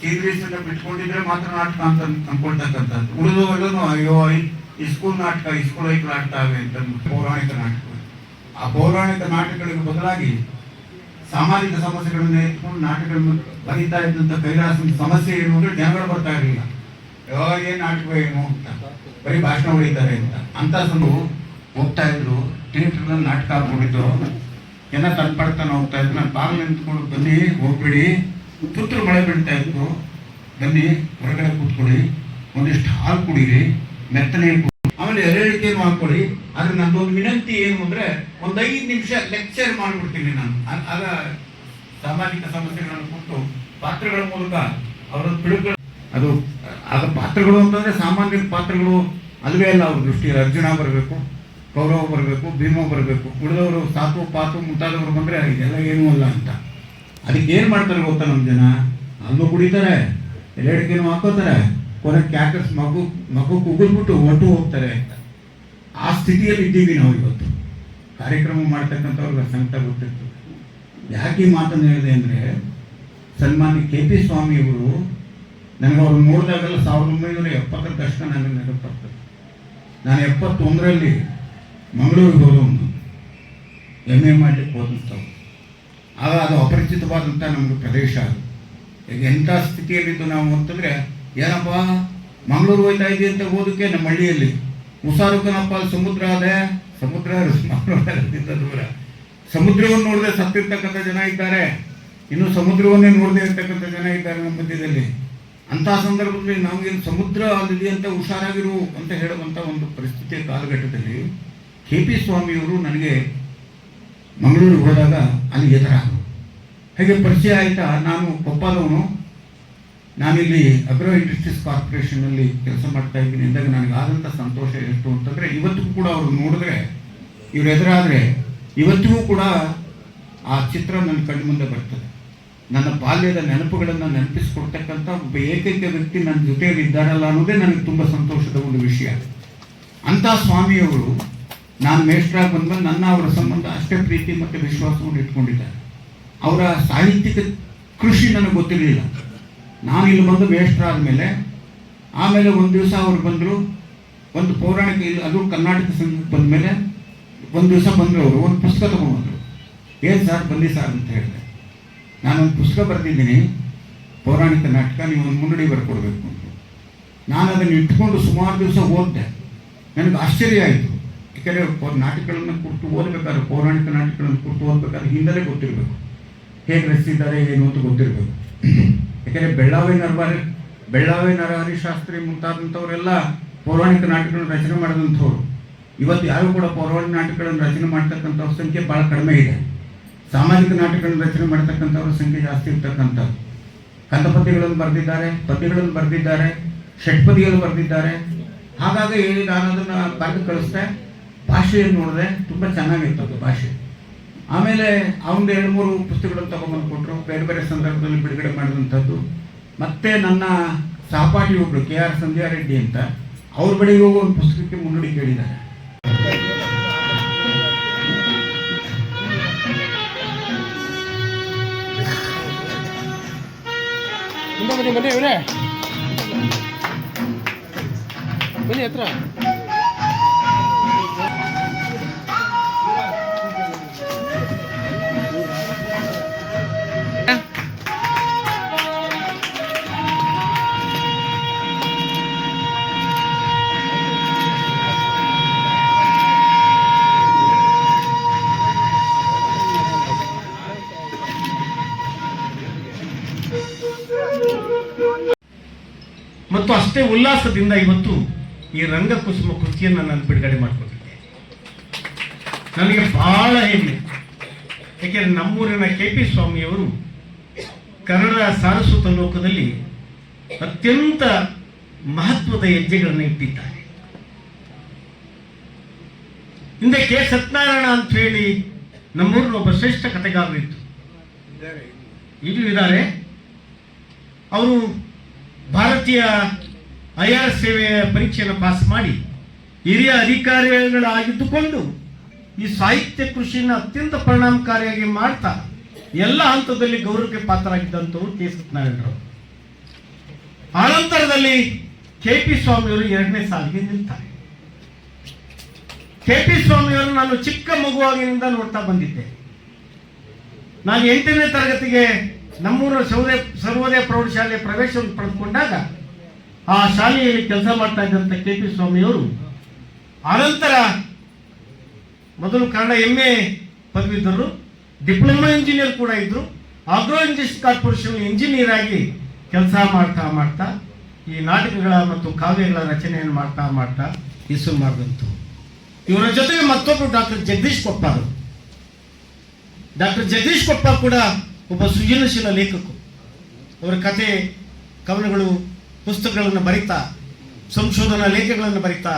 Serious ಅಂತ ಬಿಟ್ಕೊಂಡಿದ್ರೆ ಮಾತ್ರ ನಾಟಕ ಅಂತ ಅನ್ಕೊಳ್ತಕ್ಕಂಥದ್ದು. ಉಳಿದವರೆಲ್ಲೂ ಅಯ್ಯೋ, ಈ- ಈ ಸ್ಕೂಲ್ ನಾಟಕ ಇಸ್ಕೂಲ್ ಸ್ಕೂಲ್ ಐಕ್ ನಾಟಕ ಅಂತ ಪೌರಾಣಿಕ ನಾಟಕ ಆ ಪೌರಾಣಿಕ ನಾಟಕಗಳಿಗೆ ಬದಲಾಗಿ ಸಾಮಾಜಿಕ ಸಮಸ್ಯೆಗಳನ್ನು ಎತ್ಕೊಂಡು ನಾಟಕಗಳನ್ನು ಬರೀತಾ ಇದ್ದಂಥ ಕೈಲಾಸನ ಸಮಸ್ಯೆ ಏನು ಅಂದ್ರೆ ಜನಗಳು ಬರ್ತಾ ಇರಲಿಲ್ಲ. ಯಾವಾಗ ಏನು ನಾಟಕ ಏನು ಅಂತ. ಬರೀ ಭಾಷಣ ಹೊಡಿತಾರೆ ಅಂತ. ಅಂತ ಸಂದು ಹೋಗ್ತಾ ಇದ್ರು. ಥಿಯೇಟರ್ನಲ್ಲಿ ನಾಟಕ ಆಗ್ಬಿಟ್ಟಿದ್ದು ಜನ ತನ್ಪಡ್ತಾನೆ ಹೋಗ್ತಾ ಇದ್ರು. ನಾನು ಬಾಗಿಲು ನಿಂತ್ಕೊಂಡು ಬನ್ನಿ ಹೋಗ್ಬಿಡಿ. ತುತ್ತೂರು ಮಳೆ ಬೀಳ್ತಾ ಇತ್ತು. ಬನ್ನಿ, ಹೊರಗಡೆ ಕೂತ್ಕೊಳ್ಳಿ. ಒಂದಿಷ್ಟು ಹಾಲು ಕುಡೀರಿ. ಮೆತ್ತನೆ ಆಮೇಲೆ ಎರಳಿಕೆಯನ್ನು ಹಾಕೊಳ್ಳಿ ಆದ್ರೆ ಒಂದು ವಿನಂತಿ ಏನು ಅಂದ್ರೆ ಒಂದು ಐದು ನಿಮಿಷ ಲೆಕ್ಚರ್ ಮಾಡಿಬಿಡ್ತೀನಿ ನಾನು. ಅದು ಸಾಮಾಜಿಕ ಸಮಸ್ಯೆಗಳನ್ನು ಕೊಟ್ಟು ಪಾತ್ರಗಳ ಮೂಲಕ ಅವರ ಪಿಡುಗಳು ಅದು ಆಗ ಪಾತ್ರಗಳು ಅಂತಂದ್ರೆ ಸಾಮಾನ್ಯ ಪಾತ್ರಗಳು ಅಲ್ವೇ ಅಲ್ಲ ಅವ್ರ ದೃಷ್ಟಿಯಲ್ಲಿ. ಅರ್ಜುನ ಬರಬೇಕು, ಕೌರವ ಬರಬೇಕು, ಭೀಮ ಬರಬೇಕು. ಉಳಿದವರು ಸಾತು ಪಾತು ಮುಂತಾದವರು ಬಂದ್ರೆ ಇದೆಲ್ಲ ಏನೂ ಅಲ್ಲ ಅಂತ. ಅದಕ್ಕೆ ಏನು ಮಾಡ್ತಾರೆ ಗೊತ್ತಾ ನಮ್ಮ ಜನ? ಅಲ್ಲೂ ಕುಡಿತಾರೆ ಎಲ್ಲೆಡಕ್ಕೇನು ಹಾಕೋತಾರೆ, ಕೊನೆ ಕ್ಯಾಕರ್ಸ್ ಮಗು ಮಗು ಕುಗಿದ್ಬಿಟ್ಟು ಒಟ್ಟು ಹೋಗ್ತಾರೆ. ಅಂತ ಆ ಸ್ಥಿತಿಯಲ್ಲಿ ಇದ್ದೀವಿ ನಾವು ಇವತ್ತು. ಕಾರ್ಯಕ್ರಮ ಮಾಡ್ತಕ್ಕಂಥವ್ರಿಗೆ ಸಂಕಟ ಗೊತ್ತಿರ್ತದೆ ಯಾಕೆ ಮಾತನ್ನು ಹೇಳಿದೆ ಅಂದರೆ, ಸನ್ಮಾನ್ಯ ಕೆ ಪಿ ಸ್ವಾಮಿಯವರು ನನಗೆ ಅವ್ರು ನೋಡಿದಾಗೆಲ್ಲ ಸಾವಿರದ ಒಂಬೈನೂರ ಎಪ್ಪತ್ತರ ದಶಕ ನನಗೆ ನೆನಪು ಬರ್ತದೆ. ನಾನು ಎಪ್ಪತ್ತೊಂದರಲ್ಲಿ ಮಂಗಳೂರಿಗೆ ಹೋದವನು. ಎಂ ಎ ಮಾಡಲಿಕ್ಕೆ ಹೋದಂಥವ್ರು. ಆಗ ಅದು ಅಪರಿಚಿತವಾದಂಥ ನಮಗೆ ಪ್ರದೇಶ ಅದು. ಈಗ ಎಂಥ ಸ್ಥಿತಿಯಲ್ಲಿದ್ದು ನಾವು ಅಂತಂದರೆ, ಏನಪ್ಪ, ಮಂಗಳೂರು ಹೋಯ್ತಾ ಇದ್ದೀವಿ ಅಂತ ಹೋದಕ್ಕೆ ನಮ್ಮ ಹಳ್ಳಿಯಲ್ಲಿ. ಹುಷಾರುಕನಪ್ಪ ಅಲ್ಲಿ ಸಮುದ್ರ ಅದೇ ಸಮುದ್ರ ದೂರ. ಸಮುದ್ರವನ್ನು ನೋಡದೆ ಸತ್ತಿರ್ತಕ್ಕಂಥ ಜನ ಇದ್ದಾರೆ. ಇನ್ನು ಸಮುದ್ರವನ್ನೇ ನೋಡದೆ ಇರ್ತಕ್ಕಂಥ ಜನ ಇದ್ದಾರೆ ನಮ್ಮ ಮಧ್ಯದಲ್ಲಿ. ಅಂಥ ಸಂದರ್ಭದಲ್ಲಿ ನಮಗೇನು ಸಮುದ್ರ ಅಲ್ಲಿದೆ ಅಂತ ಹುಷಾರಾಗಿರು ಅಂತ ಹೇಳುವಂಥ ಒಂದು ಪರಿಸ್ಥಿತಿಯ ಕಾಲಘಟ್ಟದಲ್ಲಿ ಕೆ ಪಿ ಸ್ವಾಮಿಯವರು ನನಗೆ ಮಂಗಳೂರಿಗೆ ಹೋದಾಗ ಅಲ್ಲಿ ಎದುರ ಹಾಗೆ ಪರಿಚಯ ಆಯ್ತಾ? ನಾನು ಕೊಪ್ಪದವನು ನಾನಿಲ್ಲಿ ಅಗ್ರೋ ಇಂಡಸ್ಟ್ರೀಸ್ ಕಾರ್ಪೊರೇಷನ್ನಲ್ಲಿ ಕೆಲಸ ಮಾಡ್ತಾ ಇದ್ದೀನಿ. ಅಂದಾಗ ನನಗೆ ಆದಂಥ ಸಂತೋಷ ಎಷ್ಟು ಅಂತಂದರೆ ಇವತ್ತಿಗೂ ಕೂಡ ಅವರು ನೋಡಿದ್ರೆ, ಇವ್ರು ಎದುರಾದರೆ, ಇವತ್ತಿಗೂ ಕೂಡ ಆ ಚಿತ್ರ ನನ್ನ ಕಣ್ಣು ಮುಂದೆ ಬರ್ತದೆ. ನನ್ನ ಬಾಲ್ಯದ ನೆನಪುಗಳನ್ನು ನೆನಪಿಸ್ಕೊಡ್ತಕ್ಕಂಥ ಒಬ್ಬ ಏಕೈಕ ವ್ಯಕ್ತಿ ನನ್ನ ಜೊತೆಯಲ್ಲಿ ಇದ್ದಾರಲ್ಲ ಅನ್ನೋದೇ ನನಗೆ ತುಂಬ ಸಂತೋಷದ ಒಂದು ವಿಷಯ. ಅಂಥ ಸ್ವಾಮಿಯವರು ನಾನು ಮೇಷ್ಟ್ರಾಗಿ ಬಂದ್ಮೇಲೆ ನನ್ನ ಅವರ ಸಂಬಂಧ ಅಷ್ಟೇ ಪ್ರೀತಿ ಮತ್ತು ವಿಶ್ವಾಸವನ್ನು ಇಟ್ಕೊಂಡಿದ್ದಾರೆ. ಅವರ ಸಾಹಿತ್ಯಿಕ ಕೃಷಿ ನನಗೆ ಗೊತ್ತಿರಲಿಲ್ಲ. ನಾನು ಇಲ್ಲಿ ಬಂದು ಮೇಷ್ಟ್ರಾದ ಮೇಲೆ ಆಮೇಲೆ ಒಂದು ದಿವಸ ಅವ್ರು ಬಂದರು, ಒಂದು ಪೌರಾಣಿಕ ಇಲ್ಲಿ ಅದು ಕರ್ನಾಟಕ ಸಂಗೀತ ಬಂದ ಮೇಲೆ ಒಂದು ದಿವಸ ಬಂದರು ಅವರು, ಒಂದು ಪುಸ್ತಕ ತೊಗೊಂಡ್ಬಂದರು ಏನು ಸರ್ ಬನ್ನಿ ಸರ್ ಅಂತ ಹೇಳಿದೆ. ನಾನೊಂದು ಪುಸ್ತಕ ಬರೆದಿದ್ದೀನಿ, ಪೌರಾಣಿಕ ನಾಟಕ ನೀವು ಒಂದು ಮುನ್ನಡಿ ಬರ್ಕೊಡ್ಬೇಕು ಅಂತ ನಾನು ಅದನ್ನು ಇಟ್ಕೊಂಡು ಸುಮಾರು ದಿವಸ ಓದಿದೆ. ನನಗೆ ಆಶ್ಚರ್ಯ ಆಯಿತು. ಪೌ- ನಾಟಕಗಳನ್ನು ಕುರಿತು ಓದಬೇಕಾದ್ರೆ ಪೌರಾಣಿಕ ನಾಟಕಗಳನ್ನು ಕುರಿತು ಓದಬೇಕಾದ್ರೆ ಹಿಂದಲೇ ಗೊತ್ತಿರಬೇಕು. ಹೇಗೆ ರಚಿಸಿದ್ದಾರೆ, ಏನು ಅಂತ ಗೊತ್ತಿರಬೇಕು. ಯಾಕೆಂದರೆ ಬೆಳ್ಳಾವೆ ನರವಾರಿ ಬೆಳ್ಳಾವೆ ನರಹರಿ ಶಾಸ್ತ್ರಿ ಮುಂತಾದಂಥವರೆಲ್ಲ ಪೌರಾಣಿಕ ನಾಟಕಗಳನ್ನು ರಚನೆ ಮಾಡಿದಂಥವ್ರು. ಇವತ್ತು ಯಾರು ಕೂಡ ಪೌರಾಣಿಕ ನಾಟಕಗಳನ್ನು ರಚನೆ ಮಾಡ್ತಕ್ಕಂಥವ್ರ ಸಂಖ್ಯೆ ಭಾಳ ಕಡಿಮೆ ಇದೆ. ಸಾಮಾಜಿಕ ನಾಟಕಗಳನ್ನು ರಚನೆ ಮಾಡ್ತಕ್ಕಂಥವ್ರ ಸಂಖ್ಯೆ ಜಾಸ್ತಿ ಇರ್ತಕ್ಕಂಥದ್ದು. ಕಂದಪತಿಗಳನ್ನು ಬರೆದಿದ್ದಾರೆ, ಪತಿಗಳನ್ನು ಬರೆದಿದ್ದಾರೆ ಷಟ್ಪದಿಗಳು ಬರೆದಿದ್ದಾರೆ. ಹಾಗಾಗಿ ನಾನು ಅದನ್ನು ಬರೆದು ಭಾಷೆಯನ್ನು ನೋಡಿದೆ ತುಂಬ ಚೆನ್ನಾಗಿತ್ತು ಅದು ಭಾಷೆ. ಆಮೇಲೆ ಅವನದು ಎರಡು ಮೂರು ಪುಸ್ತಕಗಳನ್ನು ತಗೊಂಬಂದು ಕೊಟ್ಟರು ಬೇರೆ ಬೇರೆ ಸಂದರ್ಭದಲ್ಲಿ ಬಿಡುಗಡೆ ಮಾಡಿದಂಥದ್ದು. ಮತ್ತೆ ನನ್ನ ಸಹಪಾಠಿ ಒಬ್ಬರು ಕೆ ಆರ್ ಸಂಧ್ಯಾ ರೆಡ್ಡಿ ಅಂತ, ಅವ್ರ ಬಳಿಗೆ ಹೋಗಿ ಒಂದು ಪುಸ್ತಕಕ್ಕೆ ಮುನ್ನುಡಿ ಕೇಳಿದ್ದಾರೆ. ಬನ್ನಿ ಬನ್ನಿ ಬನ್ನಿ ಹತ್ರ. ಮತ್ತು ಅಷ್ಟೇ ಉಲ್ಲಾಸದಿಂದ ಇವತ್ತು ಈ ರಂಗಕುಸುಮ ಕೃತಿಯನ್ನು ನಾನು ಬಿಡುಗಡೆ ಮಾಡಿಕೊಟ್ಟಿದ್ದೆ ನನಗೆ ಬಹಳ ಹೆಮ್ಮೆ. ಯಾಕೆಂದರೆ ನಮ್ಮೂರಿನ ಕೆ ಪಿ ಸ್ವಾಮಿಯವರು ಕನ್ನಡ ಸಾರಸ್ವತ ಲೋಕದಲ್ಲಿ ಅತ್ಯಂತ ಮಹತ್ವದ ಹೆಜ್ಜೆಗಳನ್ನು ಇಟ್ಟಿದ್ದಾರೆ. ಹಿಂದೆ ಕೆ. ಸತ್ಯನಾರಾಯಣ ಅಂತ ಹೇಳಿ ನಮ್ಮೂರಿನ ಒಬ್ಬ ಶ್ರೇಷ್ಠ ಕಥೆಗಾರರು ಇತ್ತು ಈಗಲೂ ಇದ್ದಾರೆ. ಅವರು ಭಾರತೀಯ ಐ ಆರ್ ಸೇವೆಯ ಪರೀಕ್ಷೆಯನ್ನು ಪಾಸ್ ಮಾಡಿ ಹಿರಿಯ ಅಧಿಕಾರಿಗಳಾಗಿದ್ದುಕೊಂಡು ಈ ಸಾಹಿತ್ಯ ಕೃಷಿಯನ್ನು ಅತ್ಯಂತ ಪರಿಣಾಮಕಾರಿಯಾಗಿ ಮಾಡ್ತಾ ಎಲ್ಲ ಹಂತದಲ್ಲಿ ಗೌರವಕ್ಕೆ ಪಾತ್ರರಾಗಿದ್ದಂಥವ್ರು ಕೆ ಸತ್ಯನಾರಾಯಣರಾವ್ ಆನಂತರದಲ್ಲಿ ಕೆ ಪಿ ಸ್ವಾಮಿಯವರು ಎರಡನೇ ಸಾಲಿಗೆ ನಿಲ್ತಾರೆ. ಕೆ ಪಿ ಸ್ವಾಮಿಯವರು ನಾನು ಚಿಕ್ಕ ಮಗುವಾಗಿನಿಂದ ನೋಡ್ತಾ ಬಂದಿದ್ದೆ. ನಾನು ಎಂಟನೇ ತರಗತಿಗೆ ನಮ್ಮೂರ ಸೌದೆ ಸರ್ವೋದಯ ಪ್ರೌಢಶಾಲೆ ಪ್ರವೇಶವನ್ನು ಪಡೆದುಕೊಂಡಾಗ ಆ ಶಾಲೆಯಲ್ಲಿ ಕೆಲಸ ಮಾಡ್ತಾ ಇದ್ದಂಥ ಕೆ ಪಿ ಸ್ವಾಮಿಯವರು ಆನಂತರ ಮೊದಲು ಕನ್ನಡ ಎಂ ಎ ಪದವಿದ್ದರು. ಡಿಪ್ಲೊಮಾ ಇಂಜಿನಿಯರ್ ಕೂಡ ಇದ್ದರು ಆಗ್ರೋ ಇಂಡಸ್ಟ್ರಿ ಕಾರ್ಪೊರೇಷನ್ ಇಂಜಿನಿಯರ್ ಆಗಿ ಕೆಲಸ ಮಾಡ್ತಾ ಮಾಡ್ತಾ ಈ ನಾಟಕಗಳ ಮತ್ತು ಕಾವ್ಯಗಳ ರಚನೆಯನ್ನು ಮಾಡ್ತಾ ಮಾಡ್ತಾ ಹೆಸರು ಮಾಡಿದಂತು ಇವರ ಜೊತೆಗೆ ಮತ್ತೊಬ್ಬರು ಡಾಕ್ಟರ್ ಜಗದೀಶ್ ಕೊಪ್ಪಾರು ಡಾಕ್ಟರ್ ಜಗದೀಶ್ ಕೊಪ್ಪ ಕೂಡ ಒಬ್ಬ ಸೃಜನಶೀಲ ಲೇಖಕರು. ಅವರ ಕತೆ, ಕವನಗಳು, ಪುಸ್ತಕಗಳನ್ನು ಬರೀತಾ, ಸಂಶೋಧನಾ ಲೇಖಗಳನ್ನು ಬರೀತಾ,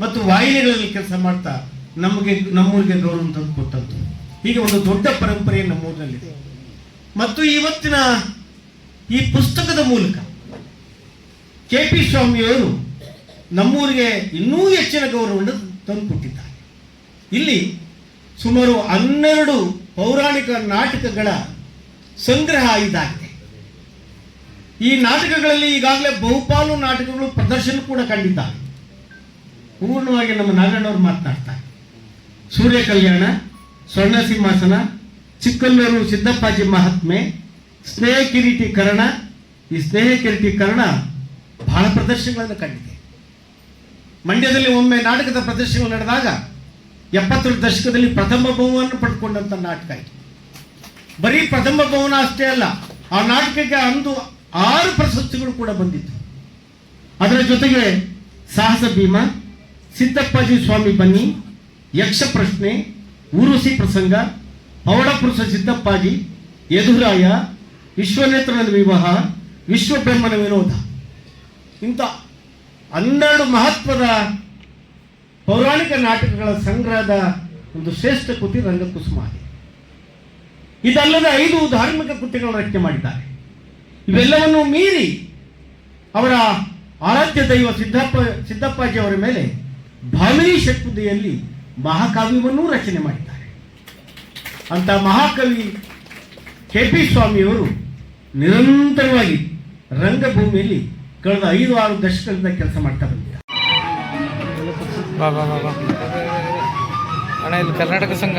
ಮತ್ತು ವಾಹಿನಿಗಳಲ್ಲಿ ಕೆಲಸ ಮಾಡ್ತಾ ನಮಗೆ, ನಮ್ಮೂರಿಗೆ ಗೌರವ ತಂದು ಕೊಟ್ಟಂತು ಹೀಗೆ ಒಂದು ದೊಡ್ಡ ಪರಂಪರೆ ನಮ್ಮೂರಿನಲ್ಲಿದೆ ಮತ್ತು ಇವತ್ತಿನ ಈ ಪುಸ್ತಕದ ಮೂಲಕ ಕೆ ಪಿ ಸ್ವಾಮಿಯವರು ನಮ್ಮೂರಿಗೆ ಇನ್ನೂ ಹೆಚ್ಚಿನ ಗೌರವವನ್ನು ತಂದುಕೊಟ್ಟಿದ್ದಾರೆ. ಇಲ್ಲಿ ಸುಮಾರು ಹನ್ನೆರಡು ಪೌರಾಣಿಕ ನಾಟಕಗಳ ಸಂಗ್ರಹ ಇದಾಗಿದೆ. ಈ ನಾಟಕಗಳಲ್ಲಿ ಈಗಾಗಲೇ ಬಹುಪಾಲು ನಾಟಕಗಳು ಪ್ರದರ್ಶನ ಕೂಡ ಕಂಡಿದ್ದಾವೆ. ಪೂರ್ಣವಾಗಿ ನಮ್ಮ ನಾರಾಯಣವರು ಮಾತನಾಡ್ತಾರೆ ಸೂರ್ಯ ಕಲ್ಯಾಣ, ಸ್ವರ್ಣ ಸಿಂಹಾಸನ ಚಿಕ್ಕಲ್ಲೂರು ಸಿದ್ದಪ್ಪಾಜಿ ಮಹಾತ್ಮೆ, ಸ್ನೇಹ ಕಿರೀಟಿ ಕರ್ಣ ಈ ಸ್ನೇಹ ಕಿರೀಟಿ ಕರ್ಣ ಬಹಳ ಪ್ರದರ್ಶನಗಳನ್ನು ಕಂಡಿದೆ. ಮಂಡ್ಯದಲ್ಲಿ ಒಮ್ಮೆ ನಾಟಕದ ಪ್ರದರ್ಶನಗಳು ನಡೆದಾಗ ಎಪ್ಪತ್ತರ ದಶಕದಲ್ಲಿ ಪ್ರಥಮ ಬಹುವನ್ನು ಪಡ್ಕೊಂಡಂತ ನಾಟಕ ಇದು. ಬರೀ ಪ್ರಥಮ ಭವನ ಅಷ್ಟೇ ಅಲ್ಲ, ಆ ನಾಟಕಕ್ಕೆ ಅಂದು ಆರು ಪ್ರಶಸ್ತಿಗಳು ಕೂಡ ಬಂದಿತ್ತು. ಅದರ ಜೊತೆಗೆ ಸಾಹಸ ಭೀಮ, ಸಿದ್ದಪ್ಪಾಜಿ ಸ್ವಾಮಿ ಬನ್ನಿ, ಯಕ್ಷ ಪ್ರಶ್ನೆ, ಊರುಸಿ ಪ್ರಸಂಗ ಪೌಡಪುರುಷ ಸಿದ್ದಪ್ಪಾಜಿ, ಯದುರಾಯ ವಿಶ್ವನೇತ್ರನ ವಿವಾಹ ವಿಶ್ವಬ್ರಹ್ಮನ ವಿನೋದ. ಇಂಥ ಹನ್ನೆರಡು ಮಹತ್ವದ ಪೌರಾಣಿಕ ನಾಟಕಗಳ ಸಂಗ್ರಹದ ಒಂದು ಶ್ರೇಷ್ಠ ಕೃತಿ ರಂಗಕುಸುಮ ಆಗಿದೆ. ಇದಲ್ಲದೆ ಐದು ಧಾರ್ಮಿಕ ಕೃತಿಗಳನ್ನು ರಚನೆ ಮಾಡಿದ್ದಾರೆ. ಇವೆಲ್ಲವನ್ನು ಮೀರಿ ಅವರ ಆರಾಧ್ಯ ದೈವ ಸಿದ್ದಪ್ಪ, ಸಿದ್ದಪ್ಪಾಜಿ ಅವರ ಮೇಲೆ ಭಾಮಿನಿ ಶಕ್ತಿಯಲ್ಲಿ ಮಹಾಕಾವ್ಯವನ್ನೂ ರಚನೆ ಮಾಡಿದ್ದಾರೆ. ಅಂತ ಮಹಾಕವಿ ಕೆ ಪಿ ಸ್ವಾಮಿಯವರು ನಿರಂತರವಾಗಿ ರಂಗಭೂಮಿಯಲ್ಲಿ ಕಳೆದ ಐದು, ಆರು ದಶಕದಿಂದ ಕೆಲಸ ಮಾಡ್ತಾ ಬಂದಿದ್ದಾರೆ. ಕರ್ನಾಟಕ ಸಂಘ.